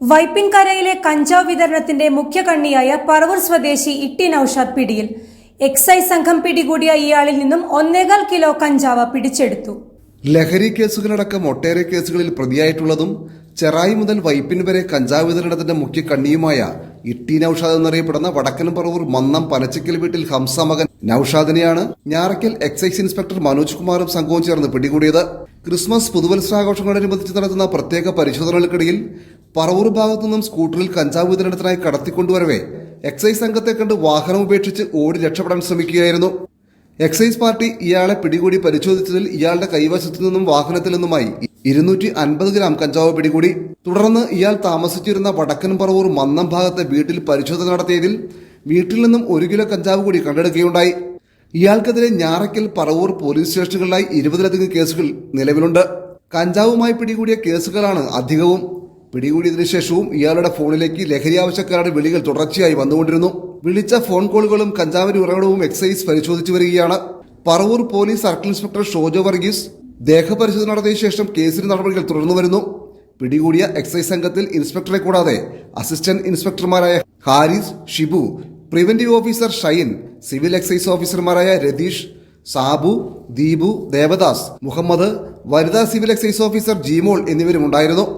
വൈപ്പിൻകരയിലെ കഞ്ചാവ് വിതരണത്തിന്റെ മുഖ്യ കണ്ണിയായ പറവൂർ സ്വദേശി ഇട്ടി നൌഷാദ് പിടിയിൽ. എക്സൈസ് സംഘം പിടികൂടിയ ഇയാളിൽ നിന്നും ഒന്നേകാൽ കിലോ കഞ്ചാവ് പിടിച്ചെടുത്തു. ലഹരി കേസുകളടക്കം ഒട്ടേറെ കേസുകളിൽ പ്രതിയായിട്ടുള്ളതും ചെറായി മുതൽ വൈപ്പിൻ വരെ കഞ്ചാവ് വിതരണത്തിന്റെ മുഖ്യ കണ്ണിയുമായ ഇട്ടി നൌഷാദ് എന്നറിയപ്പെടുന്ന വടക്കൻ പറവൂർ മന്നം പനച്ചിക്കൽ വീട്ടിൽ ഹംസ മകൻ നൌഷാദിനെയാണ് ഞാറയ്ക്കൽ എക്സൈസ് ഇൻസ്പെക്ടർ മനോജ് കുമാറും സംഘവും ചേർന്ന് പിടികൂടിയത്. ക്രിസ്മസ് പുതുവത്സരാഘോഷങ്ങളോടനുബന്ധിച്ച് നടത്തുന്ന പ്രത്യേക പരിശോധനകൾക്കിടയിൽ പറവൂർ ഭാഗത്തു നിന്നും സ്കൂട്ടറിൽ കഞ്ചാവ് വിതരണത്തിനായി കടത്തിക്കൊണ്ടുവരവേ എക്സൈസ് സംഘത്തെ കണ്ട് വാഹനം ഉപേക്ഷിച്ച് ഓടി രക്ഷപ്പെടാൻ ശ്രമിക്കുകയായിരുന്നു. എക്സൈസ് പാർട്ടി ഇയാളെ പിടികൂടി പരിശോധിച്ചതിൽ ഇയാളുടെ കൈവശത്തു നിന്നും വാഹനത്തിൽ നിന്നുമായി ഇരുന്നൂറ്റി അൻപത് ഗ്രാം കഞ്ചാവ് പിടികൂടി. തുടർന്ന് ഇയാൾ താമസിച്ചിരുന്ന വടക്കൻ പറവൂർ മന്നം ഭാഗത്തെ വീട്ടിൽ പരിശോധന നടത്തിയതിൽ വീട്ടിൽ നിന്നും ഒരു കിലോ കഞ്ചാവ് കൂടി കണ്ടെടുക്കുകയുണ്ടായി. ഇയാൾക്കെതിരെ ഞാറയ്ക്കൽ പറവൂർ പോലീസ് സ്റ്റേഷനുകളിലായി ഇരുപതിലധികം കേസുകൾ നിലവിലുണ്ട്. കഞ്ചാവുമായി പിടികൂടിയ കേസുകളാണ് അധികവും. പിടികൂടിയതിനു ശേഷവും ഇയാളുടെ ഫോണിലേക്ക് ലഹരി ആവശ്യക്കാരുടെ വിളികൾ തുടർച്ചയായി വന്നുകൊണ്ടിരുന്നു. വിളിച്ച ഫോൺ കോളുകളും കഞ്ചാവിന്റെ ഉറവിടവും എക്സൈസ് പരിശോധിച്ചു വരികയാണ്. Paravur police circle inspector Shojo Varghese ദേഹപരിശോധന നടത്തിയ ശേഷം കേസിന് നടപടികൾ തുടർന്നു വരുന്നു. പിടികൂടിയ എക്സൈസ് സംഘത്തിൽ ഇൻസ്പെക്ടറെ കൂടാതെ assistant ഇൻസ്പെക്ടർമാരായ Haris Shibu preventive officer Shine civil excise ഓഫീസർമാരായ രതീഷ് സാബു ദീപു ദേവദാസ് മുഹമ്മദ് വനിതാ സിവിൽ എക്സൈസ് ഓഫീസർ ജീമോൾ എന്നിവരും ഉണ്ടായിരുന്നു